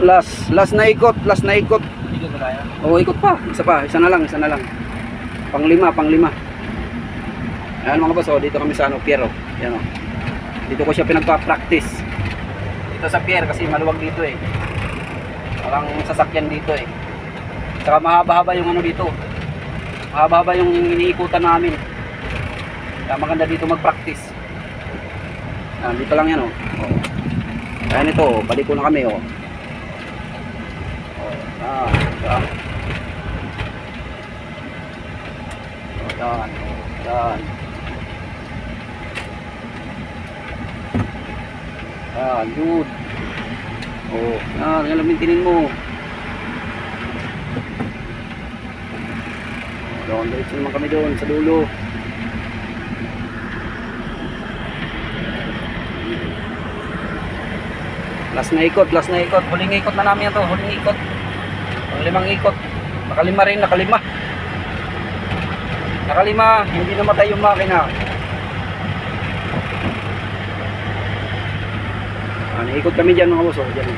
Last, last na ikot, last na ikot. Oo, ikot pa. Isa pa, isa na lang, isa na lang. Panglima, panglima. Ayan mga boss, oh, dito kami sa ano, Pier, oh. Yan, oh. Dito ko siya pinagpa-practice. Dito sa Pier kasi maluwag dito eh. Parang sasakyan dito eh. Saka mahaba-haba yung ano dito. Mahaba-haba yung iniikutan namin. Kaya maganda dito mag-practice. Ayan, dito lang yan, oh. oh. Ayan ito, oh. balik ko na kami, oh. Oh, ah, ah. Oh, yan, oh, yan. Ah, good. Oh, yan, yan lang mintinin mo. Oh, doon, diretso naman kami doon, sa dulo. Last na ikot, last na ikot. Huling ikot na namin ito, huling ikot. Ang limang ikot. Nakalima rin, nakalima. Nakalima, hindi namatay yung makina. Ah, naikot kami dyan mga boss, oh, dyan.